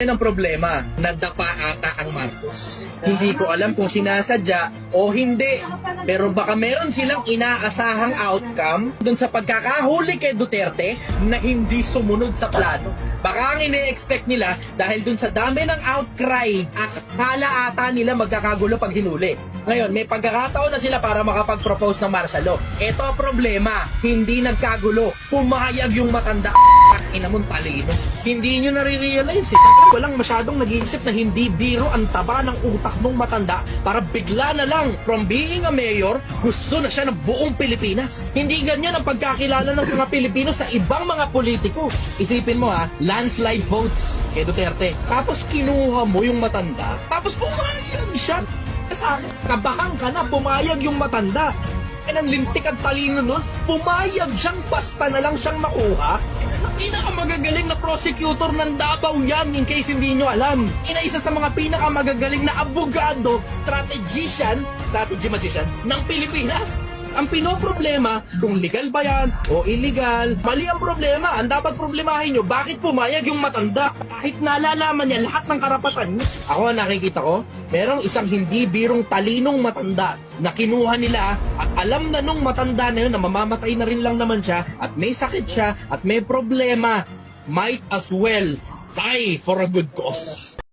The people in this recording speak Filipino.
Ang problema, nadapa ata ang Marcos. Hindi ko alam kung sinasadya o hindi. Pero baka meron silang inaasahang outcome dun sa pagkakahuli kay Duterte na hindi sumunod sa plano. Baka ang ine-expect nila dahil dun sa dami ng outcry, akala ata nila magkakagulo pag hinuli. Ngayon, may pagkakataon na sila para makapag-propose ng martial law. Ito problema, hindi nagkagulo. Pumayag yung matanda ina mong talino. Hindi nyo nare-realize eh. Walang masyadong nag-iisip na hindi biro ang taba ng utak ng matanda para bigla na lang from being a mayor, gusto na siya ng buong Pilipinas. Hindi ganyan ang pagkakilala ng mga Pilipino sa ibang mga politiko. Isipin mo ha, landslide votes kay Duterte. Tapos kinuha mo yung matanda. Tapos pumayag siya. Sa akin, kabahan ka na, pumayag yung matanda. Ang lintik at talino nun, pumayag siyang basta na lang siyang makuha. Ang pinakamagagaling na prosecutor ng Davao yan, in case hindi nyo alam. Ina isa sa mga pinakamagagaling na abogado, strategician, strategy magician, ng Pilipinas. Ang pinoproblema, kung legal ba yan o illegal, mali ang problema. Ang dapat problemahin nyo, bakit pumayag yung matanda? Kahit nalalaman niya lahat ng karapatan. Ako nakikita ko, merong isang hindi birong talinong matanda na kinuha nila at alam na nung matanda na yun na mamamatay na rin lang naman siya at may sakit siya at may problema, might as well die for a good cause.